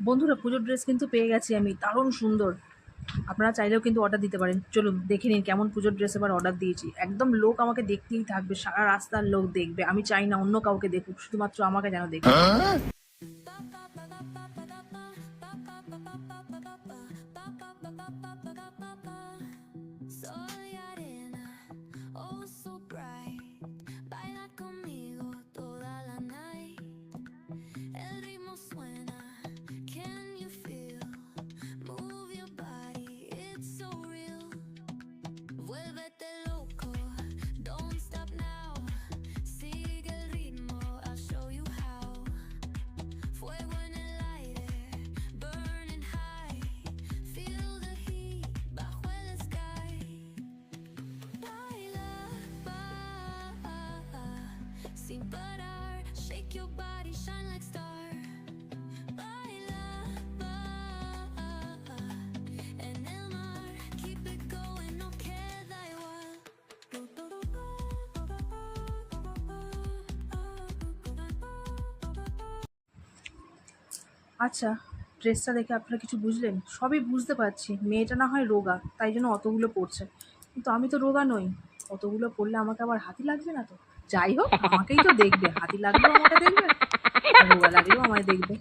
বন্ধুরা, পুজোর ড্রেস কিন্তু পেয়ে গেছি আমি। দারুণ সুন্দর। আপনারা চাইলেও কিন্তু অর্ডার দিতে পারেন। চলুন, দেখে নিন কেমন পুজোর ড্রেস এবার অর্ডার দিয়েছি। একদম লোক আমাকে দেখতেই থাকবে, সারা রাস্তার লোক দেখবে। আমি চাই না অন্য কাউকে দেখুক, শুধুমাত্র আমাকে যেন দেখুক। Don't stop now. Sigue el ritmo, I'll show you how. Burning high. Feel the heat sky. Sin parar. Shake your body, shine like star. আচ্ছা ড্রেসটা দেখে আপনারা কিছু বুঝলেন? সবই বুঝতে পারছি। মেয়েটা না হয় রোগা, তাই জন্য অতগুলো পড়ছে কিন্তু আমি তো রোগা নই। অতগুলো পড়লে আমাকে আবার হাতি লাগবে না তো? যাই হোক, আমাকেই তো দেখবে। হাতি লাগলেও আমাকে দেখবে রোগা লাগলেও আমায় দেখবে।